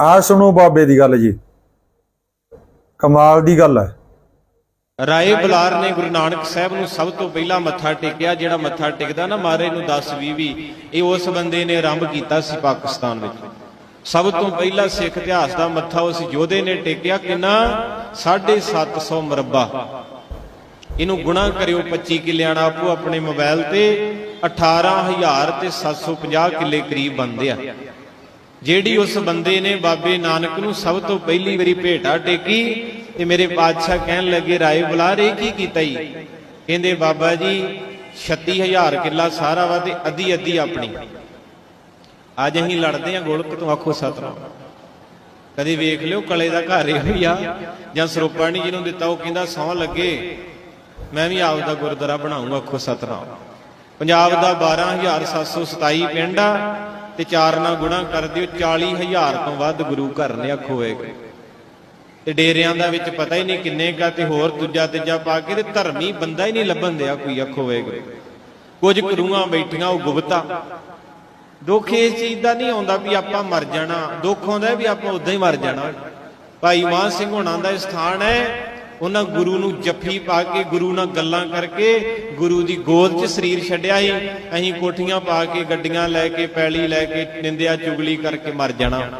ਆ ਸੁਣੋ ਬਾਬੇ ਦੀ ਗੱਲ ਜੀ। ਕਮਾਲ ਦੀ ਗੱਲ ਹੈ। ਰਾਏ ਬੁਲਾਰ ਨੇ ਗੁਰੂ ਨਾਨਕ ਸਾਹਿਬ ਨੂੰ ਸਭ ਤੋਂ ਪਹਿਲਾਂ ਮੱਥਾ ਟੇਕਿਆ, ਜਿਹੜਾ ਮੱਥਾ ਟੇਕਦਾ ਨਾ ਮਾਰੇ ਨੂੰ 10 20 ਵੀ ਇਹ ਉਸ ਬੰਦੇ ਨੇ ਆਰੰਭ ਕੀਤਾ ਸੀ ਪਾਕਿਸਤਾਨ ਵਿੱਚ। ਸਭ ਤੋਂ ਪਹਿਲਾਂ ਸਿੱਖ ਇਤਿਹਾਸ ਦਾ ਮੱਥਾ ਉਸ ਯੋਧੇ ਨੇ ਟੇਕਿਆ ਕਿੰਨਾ 750 ਮਰਬਾ। ਇਹਨੂੰ ਗੁਣਾ ਕਰਿਓ 25 ਕਿੱਲਿਆਂ ਨਾਲ ਆਪੋ ਆਪਣੇ ਮੋਬਾਈਲ ਤੇ 18000 ਤੇ 750 ਕਿੱਲੇ ਕਰੀਬ ਬਣਦੇ ਆ। ਜਿਹੜੀ ਉਸ ਬੰਦੇ ਨੇ ਬਾਬੇ ਨਾਨਕ ਨੂੰ ਸਭ ਤੋਂ ਪਹਿਲੀ ਵਾਰੀ ਭੇਟਾ ਟੇਕੀ, ਤੇ ਮੇਰੇ ਪਾਤਸ਼ਾਹ ਕਹਿਣ ਲੱਗੇ, ਰਾਏ ਬੁਲਾ ਰੇ ਕੀ ਕੀਤਾ ਜੀ ਕਹਿੰਦੇ, ਬਾਬਾ ਜੀ 36000 ਕਿੱਲਾ ਸਾਰਾ ਵਾ ਤੇ ਅੱਧੀ ਅੱਧੀ ਆਪਣੀ। ਅੱਜ ਅਸੀਂ ਲੜਦੇ ਆ ਗੋਲਕ ਤੋਂ, ਆਖੋ ਸਤਨਾਮ। ਕਦੇ ਵੇਖ ਲਿਓ, ਕਲੇ ਦਾ ਘਰ ਇਹੋ ਹੀ ਆ। ਜਾਂ ਸਰੋਪਾਣੀ ਜਿਹਨੂੰ ਦਿੱਤਾ, ਉਹ ਕਹਿੰਦਾ, ਸੌ ਲੱਗੇ। ਮੈਂ ਵੀ ਆਪ ਦਾ ਗੁਰਦੁਆਰਾ ਬਣਾਉਂਗਾ ਆਖੋ ਸਤਨਾਮ। ਪੰਜਾਬ ਦਾ 12727 ਪਿੰਡ ਆ। ਤੇ ਚਾਰ ਨਾਲ ਗੁਣਾ ਕਰ ਦਿਓ 40000 ਤੋਂ ਵੱਧ ਗੁਰੂ ਘਰ ਨੇ ਆਖੋ ਹੋਏਗਾ ਤੇ ਡੇਰਿਆਂ ਦਾ ਵਿੱਚ ਪਤਾ ਹੀ ਨਹੀਂ ਕਿੰਨੇ ਕਾ ਤੇ ਹੋਰ ਦੂਜਾ ਤੀਜਾ ਪਾ ਕੇ ਤੇ ਧਰਮੀ ਬੰਦਾ ਹੀ ਨਹੀਂ ਲੱਭਣ ਦਿਆ ਕੋਈ ਅੱਖ ਹੋਵੇਗਾ ਕੁਝ ਕਰੂਆਂ ਬੈਠੀਆਂ, ਉਹ ਗੁਪਤਾ। ਦੁੱਖ ਇਸ ਚੀਜ਼ ਦਾ ਨਹੀਂ ਆਉਂਦਾ ਵੀ ਆਪਾਂ ਮਰ ਜਾਣਾ, ਦੁੱਖ ਆਉਂਦਾ ਵੀ ਆਪਾਂ ਉਦਾਂ ਹੀ ਮਰ ਜਾਣਾ। ਭਾਈ ਮਾਨ ਸਿੰਘ ਹੋਣਾ ਦਾ ਸਥਾਨ ਹੈ ਉਹਨਾਂ ਗੁਰੂ ਨੂੰ ਜੱਫੀ ਪਾ ਕੇ ਗੁਰੂ ਨਾਲ ਗੱਲਾਂ ਕਰਕੇ ਗੁਰੂ ਦੀ ਗੋਦ 'ਚ ਸਰੀਰ ਛੱਡਿਆ ਸੀ। ਅਸੀਂ ਕੋਠੀਆਂ ਪਾ ਕੇ ਗੱਡੀਆਂ ਲੈ ਕੇ ਪੈਲੀ ਲੈ ਕੇ ਨਿੰਦਿਆ ਚੁਗਲੀ ਕਰਕੇ ਮਰ ਜਾਣਾ।